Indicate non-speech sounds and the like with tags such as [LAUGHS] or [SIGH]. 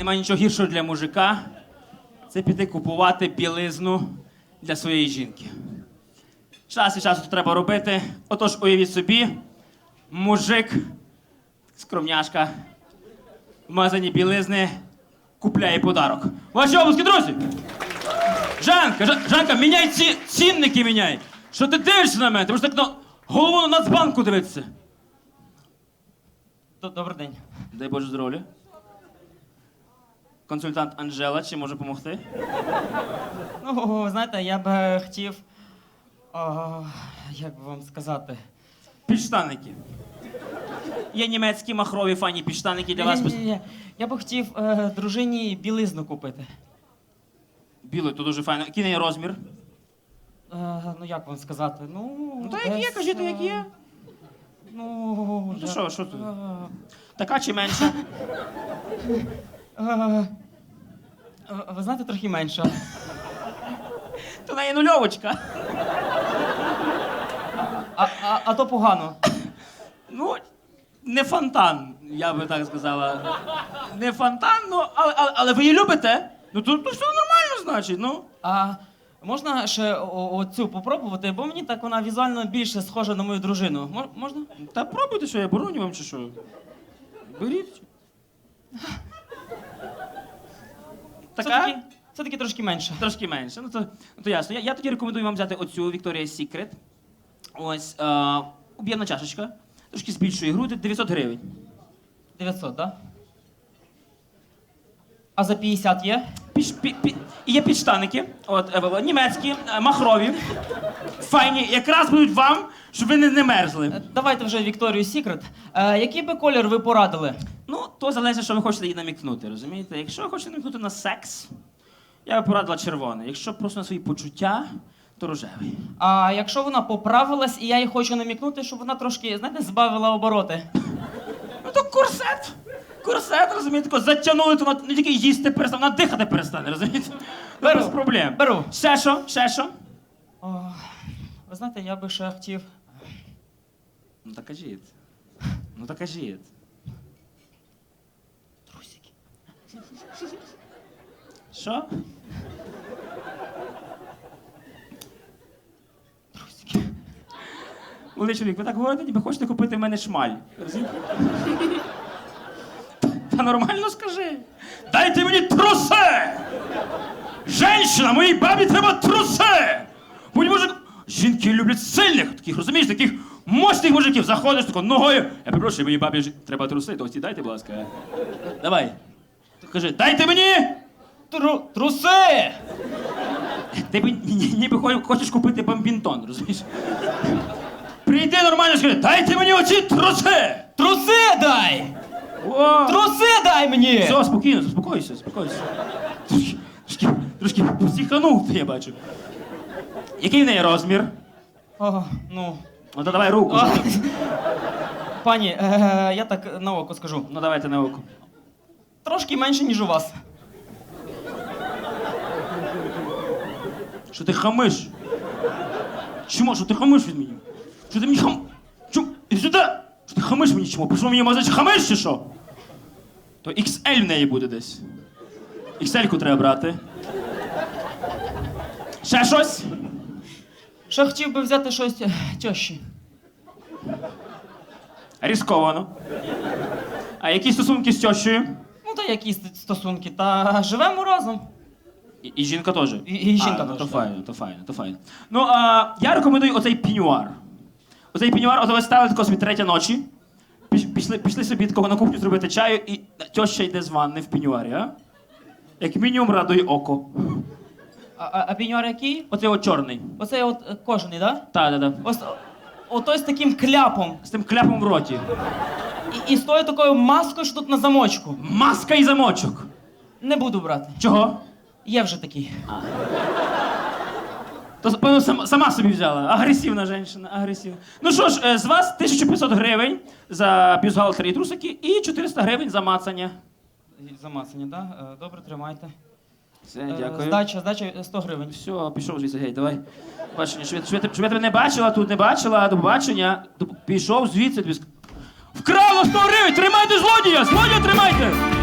Немає нічого гіршого для мужика. Це піти купувати білизну для своєї жінки. Час від часу треба робити. Отож, уявіть собі, мужик, скромняшка, в магазині білизни купляє подарок. Ваші обласки, друзі! Жанка, Жанка, міняй ці цінники міняй. Що ти дивишся на мене? Ти можеш так на голову на Нацбанку дивитися. Добрий день. Дай Боже здоров'я. Консультант Анжела, чи може допомогти? Ну, знаєте, я б е, хотів. А, як би вам сказати? Підштанники. Є німецькі махрові фані підштаники для вас. Ні-ні-ні. Я б хотів е, дружині білизну купити. Білий, то дуже файно. Який неї розмір? Е, ну, як вам сказати? Ну, Ну, та як є, десь, кажіть, як є. е, Ну, то я- що, що тут? Е, Така чи менша? [LAUGHS] е, ви знаєте, трохи менше. [LAUGHS] То неї нульовочка. А, а, а то погано. Ну, не фонтан, я би так сказала. Не фонтан, ну, але, але, але ви її любите? Ну то, то все нормально, значить, ну. А можна ще о- оцю попробувати, бо мені так вона візуально більше схожа на мою дружину. Мож- можна? Та пробуйте, що я бороню вам чи що. Беріть. Така? Все-таки, все-таки трошки менше. Трошки менше. Ну то, ну, то ясно. Я, я тоді рекомендую вам взяти оцю Victoria's Secret. Ось е, об'ємна чашечка. Трошки збільшує груди, 900 гривень. 900, да? А за 50 є? Піш, пі, пі, і є підштаники, от, е, е, німецькі, е, махрові, файні, якраз будуть вам, щоб ви не, не мерзли. Е, Давайте вже Вікторію Сікрет. Е, який би колір ви порадили? Ну, то залежить, що ви хочете їй намікнути, розумієте? Якщо ви хочете намікнути на секс, я би порадила червоний. Якщо просто на свої почуття, то рожевий. А якщо вона поправилась, і я їй хочу намікнути, щоб вона трошки, знаєте, збавила обороти. Ну то корсет. Корсет, розумієте, тако затягнули, то вона не тільки їсти перестане, вона дихати перестане, розумієте? Беру. Без проблем. Беру. Ще що? Ще що? О, ви знаєте, я би ще хотів. Ну так кажіть. Ну так кажіть. Трусики. Що? Трусики. Молодий чоловік, ви так говорите, ніби хочете купити в мене шмаль. Розумієте? Нормально скажи. Дайте мені труси! Женщина, моїй бабі треба труси! Будь мужик. Жінки люблять сильних, таких, розумієш, таких мощних мужиків. Заходиш тако ногою. Я перепрошую, моїй бабі треба труси, то ці дайте, будь ласка. Давай. Кажи, дайте мені! Тру... Труси! Ти ніби хочеш купити бомбінтон, розумієш? Прийди нормально, скажи, дайте мені оці труси! Труси дай! О! Труси дай мені! Все, спокійно, заспокойся, заспокойся. Трошки, трошки, трошки посіханув ти, я бачу. Який в неї розмір? О, ну. Ну то давай руку. Пані, е, я так на око скажу. Ну давайте на око. Трошки менше, ніж у вас. Що ти хамиш? Чому? Що ти хамиш від мені? Що ти мені хам... Чому? Іди сюди! Що хамиш мені чому? Прийшов мені мазач хамиш чи що? То XL в неї буде десь. XL-ку треба брати. Ще щось? Ще хотів би взяти щось е, тьощі. Різковано. А які стосунки з тещою? Ну та які стосунки, та живемо разом. І, і жінка теж. І- і жінка а, ну, теж, То файно, то файно, то файно. Ну, а, я рекомендую оцей пінюар. Оцей пінюар, ото ви стали тако собі третя ночі. Піш- Пішли, пішли собі такого на кухню зробити чаю, і теща йде з ванни в пінюарі, а? Як мінімум радує око. А, а, а піньор який? Оцей от чорний. Оцей от е, кожаний, да? Та, та, та. Ось отой з таким кляпом. З тим кляпом в роті. І, і з тою такою маскою, що тут на замочку. Маска і замочок. Не буду брати. Чого? Є вже такий. То певно, сама, сама собі взяла. Агресивна жінка, агресивна. Ну що ж, е, з вас 1500 гривень за бюстгальтер і трусики і 400 гривень за мацання. Замацані, да? Е, Добре, тримайте. Все, Е, дякую. Здача, здача е, 100 гривень. Все, пішов звідси, гей, давай. Бачення, щоб, я- щоб, я тебе- щоб я тебе не бачила, тут не бачила, до побачення. До- Пішов звідси. тобі ск- Вкрала 100 гривень! Тримайте злодія! Злодія тримайте!